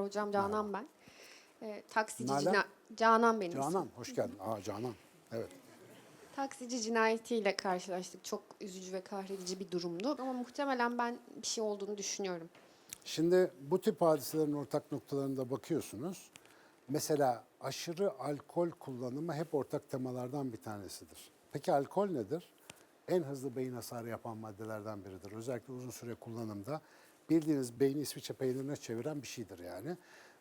Merhabalar hocam Canan ben. Ee, taksici cina- Canan benim. Canan hoş geldin. Aa Canan. Evet. Taksici cinayetiyle karşılaştık. Çok üzücü ve kahredici bir durumdu. Ama muhtemelen ben bir şey olduğunu düşünüyorum. Şimdi bu tip hadiselerin ortak noktalarında bakıyorsunuz. Mesela aşırı alkol kullanımı hep ortak temalardan bir tanesidir. Peki alkol nedir? En hızlı beyin hasarı yapan maddelerden biridir. Özellikle uzun süre kullanımda bildiğiniz beyni İsviçre peynirine çeviren bir şeydir yani.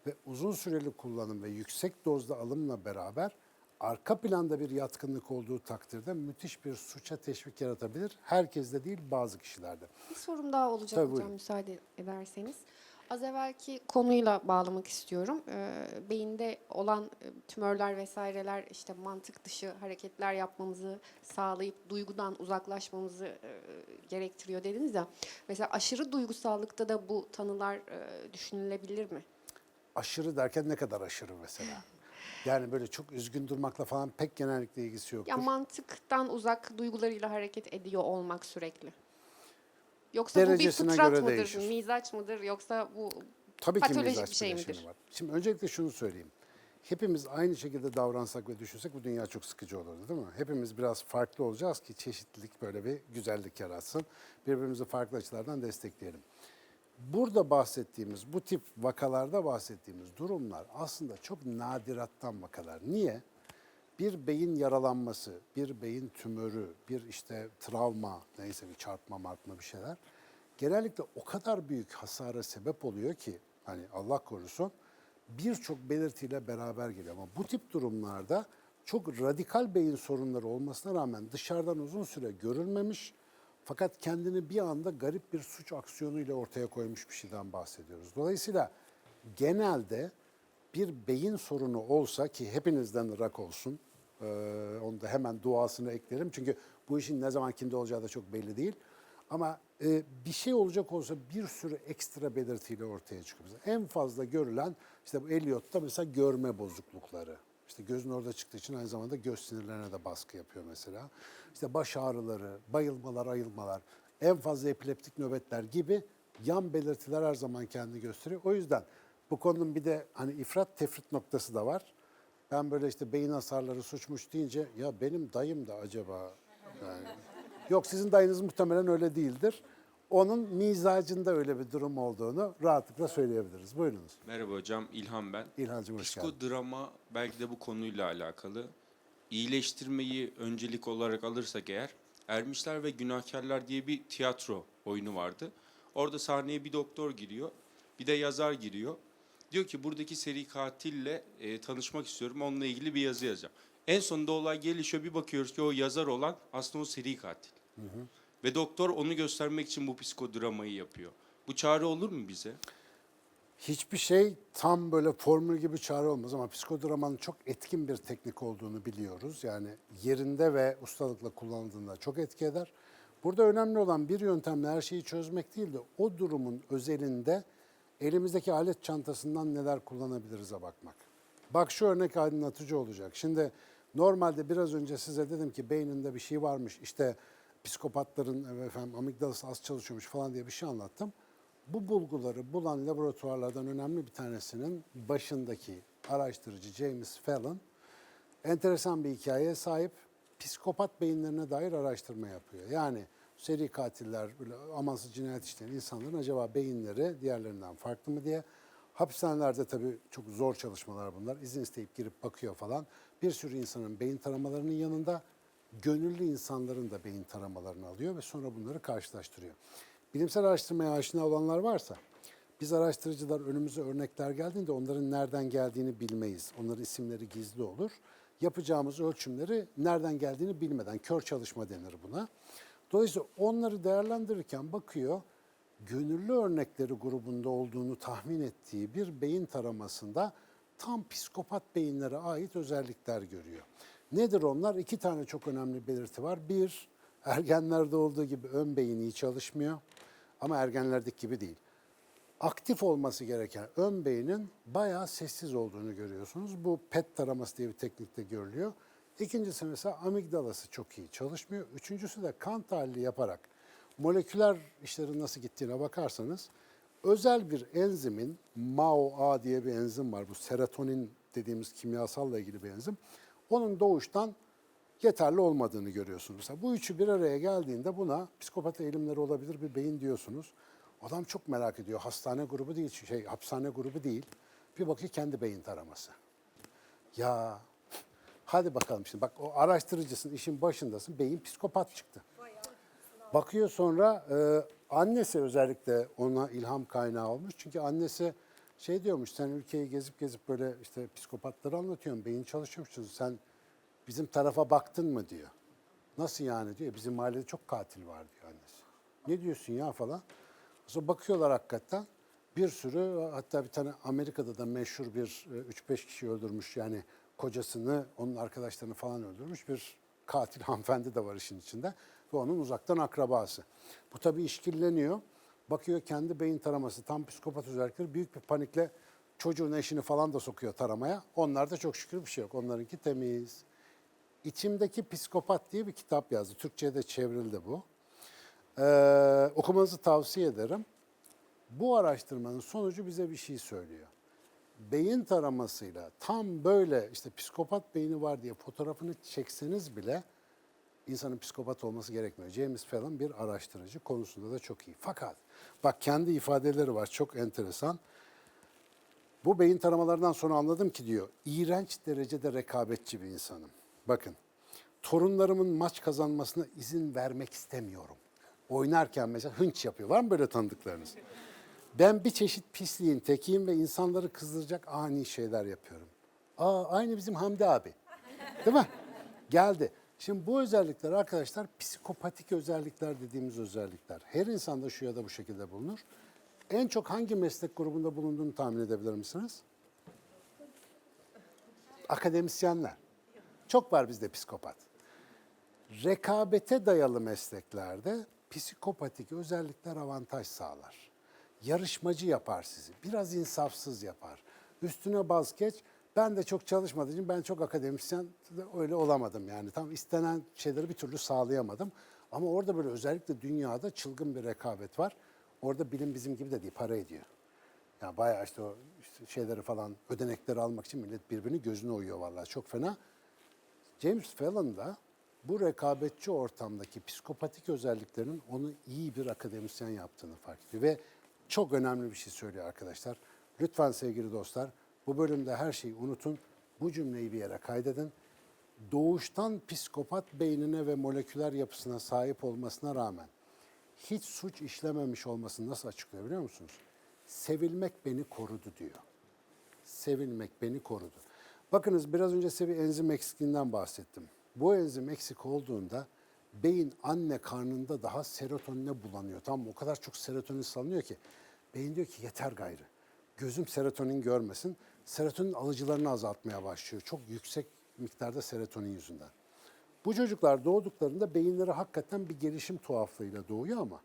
Ve uzun süreli kullanım ve yüksek dozda alımla beraber arka planda bir yatkınlık olduğu takdirde müthiş bir suça teşvik yaratabilir. Herkeste değil bazı kişilerde. Bir sorum daha olacak Tabii, hocam buyurun. müsaade ederseniz. Az evvelki konuyla bağlamak istiyorum. Ee, beyinde olan e, tümörler vesaireler işte mantık dışı hareketler yapmamızı sağlayıp duygudan uzaklaşmamızı e, gerektiriyor dediniz ya. Mesela aşırı duygusallıkta da bu tanılar e, düşünülebilir mi? aşırı derken ne kadar aşırı mesela? Yani böyle çok üzgün durmakla falan pek genellikle ilgisi yoktur. Ya mantıktan uzak duygularıyla hareket ediyor olmak sürekli. Yoksa Derecesine bu bir fıtrat göre mıdır, değişir. mizaç mıdır yoksa bu Tabii ki patolojik mizaç bir şey bileşeni midir? var. Şimdi öncelikle şunu söyleyeyim. Hepimiz aynı şekilde davransak ve düşünsek bu dünya çok sıkıcı olurdu değil mi? Hepimiz biraz farklı olacağız ki çeşitlilik böyle bir güzellik yaratsın. Birbirimizi farklı açılardan destekleyelim. Burada bahsettiğimiz, bu tip vakalarda bahsettiğimiz durumlar aslında çok nadirattan vakalar. Niye? Bir beyin yaralanması, bir beyin tümörü, bir işte travma, neyse bir çarpma martma bir şeyler genellikle o kadar büyük hasara sebep oluyor ki hani Allah korusun birçok belirtiyle beraber geliyor. Ama bu tip durumlarda çok radikal beyin sorunları olmasına rağmen dışarıdan uzun süre görülmemiş fakat kendini bir anda garip bir suç aksiyonuyla ortaya koymuş bir şeyden bahsediyoruz. Dolayısıyla genelde bir beyin sorunu olsa ki hepinizden rak olsun, ee, onu da hemen duasını eklerim. Çünkü bu işin ne zaman kimde olacağı da çok belli değil. Ama e, bir şey olacak olsa bir sürü ekstra belirtiyle ortaya çıkıyor. En fazla görülen işte bu Elliot'ta mesela görme bozuklukları. İşte gözün orada çıktığı için aynı zamanda göz sinirlerine de baskı yapıyor mesela. İşte baş ağrıları, bayılmalar, ayılmalar, en fazla epileptik nöbetler gibi yan belirtiler her zaman kendini gösteriyor. O yüzden bu konunun bir de hani ifrat tefrit noktası da var. Ben böyle işte beyin hasarları suçmuş deyince ya benim dayım da acaba yani yok sizin dayınız muhtemelen öyle değildir. Onun mizacında öyle bir durum olduğunu rahatlıkla söyleyebiliriz. Buyurunuz. Merhaba hocam, İlhan ben. İlhancığım hoş geldin. Psikodrama belki de bu konuyla alakalı. İyileştirmeyi öncelik olarak alırsak eğer, Ermişler ve Günahkarlar diye bir tiyatro oyunu vardı. Orada sahneye bir doktor giriyor, bir de yazar giriyor. Diyor ki buradaki seri katille e, tanışmak istiyorum, onunla ilgili bir yazı yazacağım. En sonunda olay gelişiyor, bir bakıyoruz ki o yazar olan aslında o seri katil. Ve doktor onu göstermek için bu psikodramayı yapıyor. Bu çare olur mu bize? Hiçbir şey tam böyle formül gibi çare olmaz ama psikodramanın çok etkin bir teknik olduğunu biliyoruz. Yani yerinde ve ustalıkla kullanıldığında çok etki eder. Burada önemli olan bir yöntemle her şeyi çözmek değil de o durumun özelinde elimizdeki alet çantasından neler kullanabiliriz'e bakmak. Bak şu örnek aydınlatıcı olacak. Şimdi normalde biraz önce size dedim ki beyninde bir şey varmış. İşte psikopatların efendim amigdalası az çalışıyormuş falan diye bir şey anlattım. Bu bulguları bulan laboratuvarlardan önemli bir tanesinin başındaki araştırıcı James Fallon enteresan bir hikayeye sahip psikopat beyinlerine dair araştırma yapıyor. Yani seri katiller, böyle amansız cinayet işleyen insanların acaba beyinleri diğerlerinden farklı mı diye. Hapishanelerde tabii çok zor çalışmalar bunlar. İzin isteyip girip bakıyor falan. Bir sürü insanın beyin taramalarının yanında gönüllü insanların da beyin taramalarını alıyor ve sonra bunları karşılaştırıyor. Bilimsel araştırmaya aşina olanlar varsa biz araştırıcılar önümüze örnekler geldiğinde onların nereden geldiğini bilmeyiz. Onların isimleri gizli olur. Yapacağımız ölçümleri nereden geldiğini bilmeden kör çalışma denir buna. Dolayısıyla onları değerlendirirken bakıyor gönüllü örnekleri grubunda olduğunu tahmin ettiği bir beyin taramasında tam psikopat beyinlere ait özellikler görüyor. Nedir onlar? İki tane çok önemli belirti var. Bir, ergenlerde olduğu gibi ön beyin iyi çalışmıyor ama ergenlerdeki gibi değil aktif olması gereken ön beynin bayağı sessiz olduğunu görüyorsunuz. Bu PET taraması diye bir teknikte görülüyor. İkincisi mesela amigdalası çok iyi çalışmıyor. Üçüncüsü de kan tahlili yaparak moleküler işlerin nasıl gittiğine bakarsanız özel bir enzimin MAO-A diye bir enzim var. Bu serotonin dediğimiz kimyasalla ilgili bir enzim. Onun doğuştan yeterli olmadığını görüyorsunuz. Bu üçü bir araya geldiğinde buna psikopat eğilimleri olabilir bir beyin diyorsunuz. Adam çok merak ediyor. Hastane grubu değil, şey hapishane grubu değil. Bir bakıyor kendi beyin taraması. Ya hadi bakalım şimdi bak o araştırıcısın, işin başındasın. Beyin psikopat çıktı. Bakıyor sonra e, annesi özellikle ona ilham kaynağı olmuş. Çünkü annesi şey diyormuş sen ülkeyi gezip gezip böyle işte psikopatları anlatıyorsun. Beyin çalışıyormuşsun sen bizim tarafa baktın mı diyor. Nasıl yani diyor. Bizim mahallede çok katil var diyor annesi. Ne diyorsun ya falan. Sonra bakıyorlar hakikaten. Bir sürü hatta bir tane Amerika'da da meşhur bir e, 3-5 kişi öldürmüş yani kocasını, onun arkadaşlarını falan öldürmüş bir katil hanımefendi de var işin içinde ve onun uzaktan akrabası. Bu tabii işkilleniyor. Bakıyor kendi beyin taraması tam psikopat özellikleri büyük bir panikle çocuğun eşini falan da sokuyor taramaya. Onlarda çok şükür bir şey yok. Onlarınki temiz. İçimdeki Psikopat diye bir kitap yazdı. Türkçe'ye de çevrildi bu. Ee, okumanızı tavsiye ederim. Bu araştırmanın sonucu bize bir şey söylüyor. Beyin taramasıyla tam böyle işte psikopat beyni var diye fotoğrafını çekseniz bile insanın psikopat olması gerekmiyor. James Fallon bir araştırıcı konusunda da çok iyi. Fakat bak kendi ifadeleri var çok enteresan. Bu beyin taramalarından sonra anladım ki diyor, iğrenç derecede rekabetçi bir insanım. Bakın, torunlarımın maç kazanmasına izin vermek istemiyorum. Oynarken mesela hınç yapıyor. Var mı böyle tanıdıklarınız? Ben bir çeşit pisliğin tekiyim ve insanları kızdıracak ani şeyler yapıyorum. Aa, aynı bizim Hamdi abi. Değil mi? Geldi. Şimdi bu özellikler arkadaşlar psikopatik özellikler dediğimiz özellikler. Her insanda şu ya da bu şekilde bulunur. En çok hangi meslek grubunda bulunduğunu tahmin edebilir misiniz? Akademisyenler. Çok var bizde psikopat. Rekabete dayalı mesleklerde psikopatik özellikler avantaj sağlar. Yarışmacı yapar sizi. Biraz insafsız yapar. Üstüne baz geç. Ben de çok çalışmadığım için ben çok akademisyen öyle olamadım yani. Tam istenen şeyleri bir türlü sağlayamadım. Ama orada böyle özellikle dünyada çılgın bir rekabet var. Orada bilim bizim gibi de değil, para ediyor. Ya bayağı işte o işte şeyleri falan, ödenekleri almak için millet birbirini gözüne uyuyor vallahi çok fena. James Fallon da bu rekabetçi ortamdaki psikopatik özelliklerinin onu iyi bir akademisyen yaptığını fark ediyor. Ve çok önemli bir şey söylüyor arkadaşlar. Lütfen sevgili dostlar bu bölümde her şeyi unutun. Bu cümleyi bir yere kaydedin. Doğuştan psikopat beynine ve moleküler yapısına sahip olmasına rağmen hiç suç işlememiş olmasını nasıl açıklıyor biliyor musunuz? Sevilmek beni korudu diyor sevilmek beni korudu. Bakınız biraz önce size bir enzim eksikliğinden bahsettim. Bu enzim eksik olduğunda beyin anne karnında daha serotonine bulanıyor. Tamam? O kadar çok serotonin salınıyor ki beyin diyor ki yeter gayrı. Gözüm serotonin görmesin. Serotonin alıcılarını azaltmaya başlıyor. Çok yüksek miktarda serotonin yüzünden. Bu çocuklar doğduklarında beyinleri hakikaten bir gelişim tuhaflığıyla doğuyor ama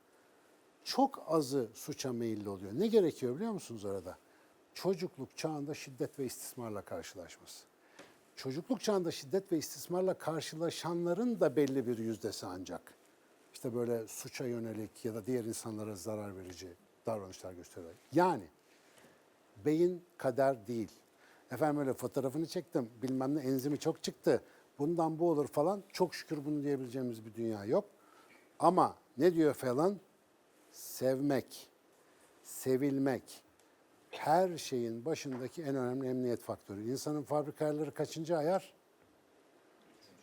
çok azı suça meyilli oluyor. Ne gerekiyor biliyor musunuz arada? Çocukluk çağında şiddet ve istismarla karşılaşması. Çocukluk çağında şiddet ve istismarla karşılaşanların da belli bir yüzdesi ancak. İşte böyle suça yönelik ya da diğer insanlara zarar verici davranışlar gösteriyor. Yani beyin kader değil. Efendim öyle fotoğrafını çektim, bilmem ne enzimi çok çıktı, bundan bu olur falan. Çok şükür bunu diyebileceğimiz bir dünya yok. Ama ne diyor falan? Sevmek, sevilmek, her şeyin başındaki en önemli emniyet faktörü. İnsanın fabrika ayarları kaçıncı ayar?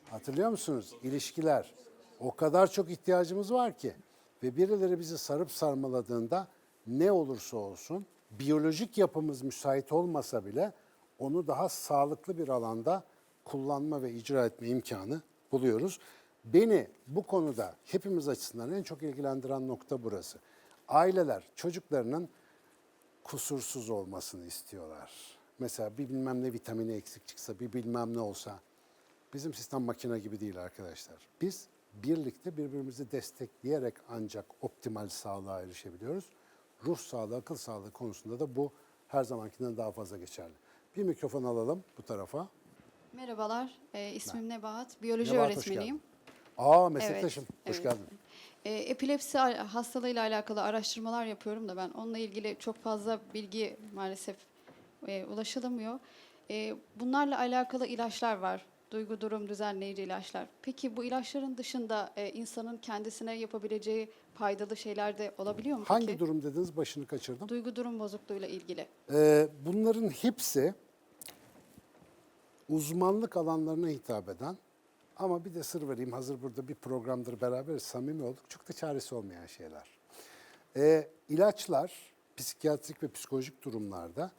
Hatırlıyor musunuz? İlişkiler. O kadar çok ihtiyacımız var ki. Ve birileri bizi sarıp sarmaladığında ne olursa olsun biyolojik yapımız müsait olmasa bile onu daha sağlıklı bir alanda kullanma ve icra etme imkanı buluyoruz. Beni bu konuda hepimiz açısından en çok ilgilendiren nokta burası. Aileler çocuklarının kusursuz olmasını istiyorlar. Mesela bir bilmem ne vitamini eksik çıksa, bir bilmem ne olsa. Bizim sistem makine gibi değil arkadaşlar. Biz birlikte birbirimizi destekleyerek ancak optimal sağlığa erişebiliyoruz. Ruh sağlığı, akıl sağlığı konusunda da bu her zamankinden daha fazla geçerli. Bir mikrofon alalım bu tarafa. Merhabalar, e, ismim Nebahat. Biyoloji Nebahat, hoş öğretmeniyim. Aa meslektaşım. Hoş geldin. E, epilepsi al- hastalığıyla alakalı araştırmalar yapıyorum da ben onunla ilgili çok fazla bilgi maalesef e, ulaşılamıyor. E, bunlarla alakalı ilaçlar var. Duygu durum düzenleyici ilaçlar. Peki bu ilaçların dışında e, insanın kendisine yapabileceği faydalı şeyler de olabiliyor mu Hangi peki? durum dediniz başını kaçırdım. Duygu durum bozukluğuyla ilgili. Ee, bunların hepsi uzmanlık alanlarına hitap eden ama bir de sır vereyim hazır burada bir programdır beraber samimi olduk. Çok da çaresi olmayan şeyler. Ee, ilaçlar psikiyatrik ve psikolojik durumlarda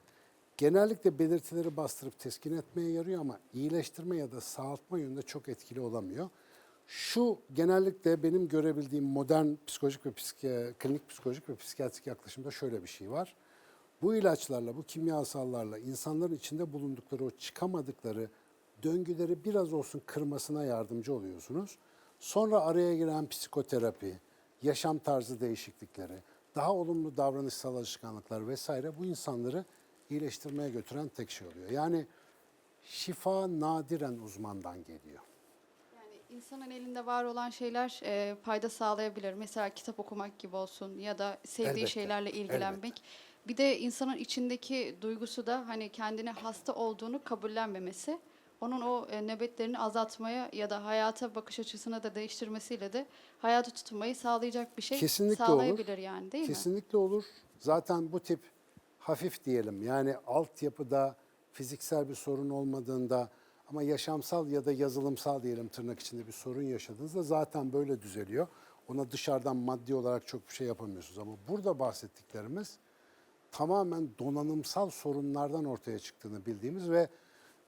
genellikle belirtileri bastırıp teskin etmeye yarıyor ama iyileştirme ya da sağaltma yönünde çok etkili olamıyor. Şu genellikle benim görebildiğim modern psikolojik ve psiki- klinik psikolojik ve psikiyatrik yaklaşımda şöyle bir şey var. Bu ilaçlarla, bu kimyasallarla insanların içinde bulundukları o çıkamadıkları döngüleri biraz olsun kırmasına yardımcı oluyorsunuz. Sonra araya giren psikoterapi, yaşam tarzı değişiklikleri, daha olumlu davranışsal alışkanlıklar vesaire bu insanları iyileştirmeye götüren tek şey oluyor. Yani şifa nadiren uzmandan geliyor. Yani insanın elinde var olan şeyler e, fayda sağlayabilir. Mesela kitap okumak gibi olsun ya da sevdiği Elbette, şeylerle ilgilenmek. Bir de insanın içindeki duygusu da hani kendine hasta olduğunu kabullenmemesi. Onun o e, nöbetlerini azaltmaya ya da hayata bakış açısını da değiştirmesiyle de hayatı tutunmayı sağlayacak bir şey Kesinlikle sağlayabilir olur. yani değil mi? Kesinlikle olur. Zaten bu tip hafif diyelim yani altyapıda fiziksel bir sorun olmadığında ama yaşamsal ya da yazılımsal diyelim tırnak içinde bir sorun yaşadığınızda zaten böyle düzeliyor. Ona dışarıdan maddi olarak çok bir şey yapamıyorsunuz ama burada bahsettiklerimiz tamamen donanımsal sorunlardan ortaya çıktığını bildiğimiz ve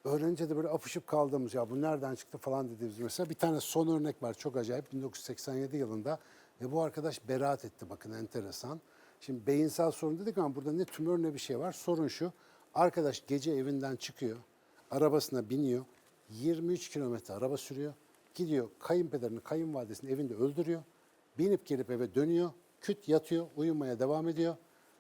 öğrenince de böyle apışıp kaldığımız ya bu nereden çıktı falan dediğimiz mesela bir tane son örnek var çok acayip 1987 yılında ve bu arkadaş beraat etti bakın enteresan. Şimdi beyinsel sorun dedik ama burada ne tümör ne bir şey var. Sorun şu arkadaş gece evinden çıkıyor arabasına biniyor 23 kilometre araba sürüyor gidiyor kayınpederini kayınvalidesini evinde öldürüyor binip gelip eve dönüyor küt yatıyor uyumaya devam ediyor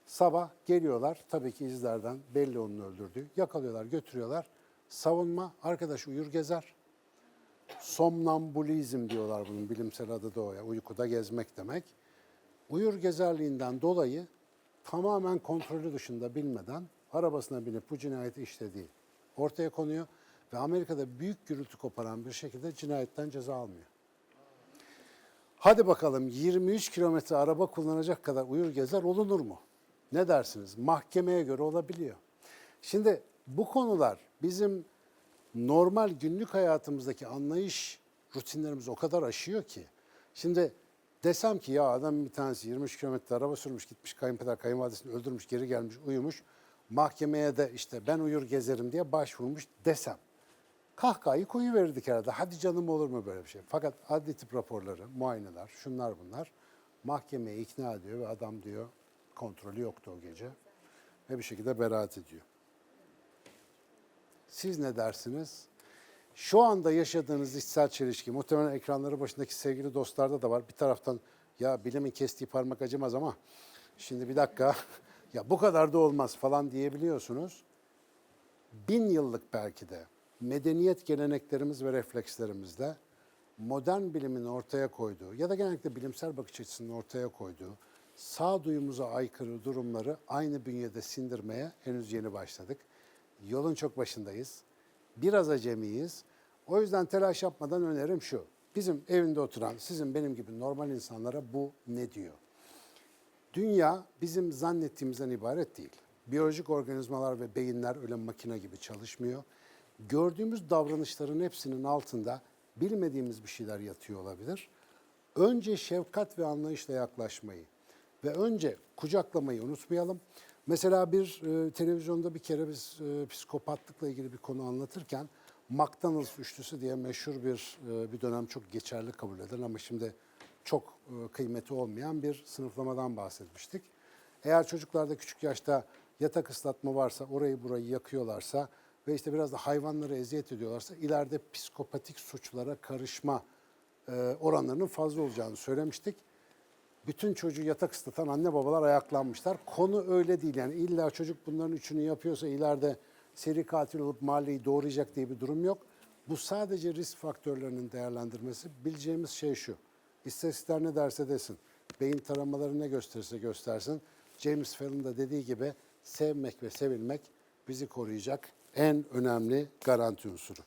Sabah geliyorlar tabii ki izlerden belli onun öldürdüğü. Yakalıyorlar götürüyorlar. Savunma arkadaş uyur gezer. Somnambulizm diyorlar bunun bilimsel adı da o ya. Uykuda gezmek demek. Uyur gezerliğinden dolayı tamamen kontrolü dışında bilmeden arabasına binip bu cinayeti işlediği ortaya konuyor. Ve Amerika'da büyük gürültü koparan bir şekilde cinayetten ceza almıyor. Hadi bakalım 23 kilometre araba kullanacak kadar uyur gezer olunur mu? Ne dersiniz? Mahkemeye göre olabiliyor. Şimdi bu konular bizim normal günlük hayatımızdaki anlayış rutinlerimizi o kadar aşıyor ki. Şimdi desem ki ya adam bir tanesi 23 kilometre araba sürmüş gitmiş kayınpeder kayınvalidesini öldürmüş geri gelmiş uyumuş. Mahkemeye de işte ben uyur gezerim diye başvurmuş desem. Kahkahayı koyu verirdik herhalde. Hadi canım olur mu böyle bir şey? Fakat adli tıp raporları, muayeneler, şunlar bunlar mahkemeye ikna ediyor ve adam diyor kontrolü yoktu o gece. Ve bir şekilde beraat ediyor. Siz ne dersiniz? Şu anda yaşadığınız içsel çelişki, muhtemelen ekranları başındaki sevgili dostlarda da var. Bir taraftan ya bilimin kestiği parmak acımaz ama şimdi bir dakika ya bu kadar da olmaz falan diyebiliyorsunuz. Bin yıllık belki de medeniyet geleneklerimiz ve reflekslerimizle modern bilimin ortaya koyduğu ya da genellikle bilimsel bakış açısının ortaya koyduğu sağduyumuza aykırı durumları aynı bünyede sindirmeye henüz yeni başladık. Yolun çok başındayız. Biraz acemiyiz. O yüzden telaş yapmadan önerim şu. Bizim evinde oturan, sizin benim gibi normal insanlara bu ne diyor? Dünya bizim zannettiğimizden ibaret değil. Biyolojik organizmalar ve beyinler öyle makine gibi çalışmıyor. Gördüğümüz davranışların hepsinin altında bilmediğimiz bir şeyler yatıyor olabilir. Önce şefkat ve anlayışla yaklaşmayı ve önce kucaklamayı unutmayalım. Mesela bir e, televizyonda bir kere biz e, psikopatlıkla ilgili bir konu anlatırken McDonald's üçlüsü diye meşhur bir e, bir dönem çok geçerli kabul edilen ama şimdi çok e, kıymeti olmayan bir sınıflamadan bahsetmiştik. Eğer çocuklarda küçük yaşta yatak ıslatma varsa, orayı burayı yakıyorlarsa ve işte biraz da hayvanlara eziyet ediyorlarsa ileride psikopatik suçlara karışma e, oranlarının fazla olacağını söylemiştik. Bütün çocuğu yatak ıslatan anne babalar ayaklanmışlar. Konu öyle değil yani illa çocuk bunların üçünü yapıyorsa ileride seri katil olup mahalleyi doğrayacak diye bir durum yok. Bu sadece risk faktörlerinin değerlendirmesi. Bileceğimiz şey şu. İstatistikler ne derse desin. Beyin taramaları ne gösterirse göstersin. James Fallon da dediği gibi sevmek ve sevilmek bizi koruyacak en önemli garanti unsuru.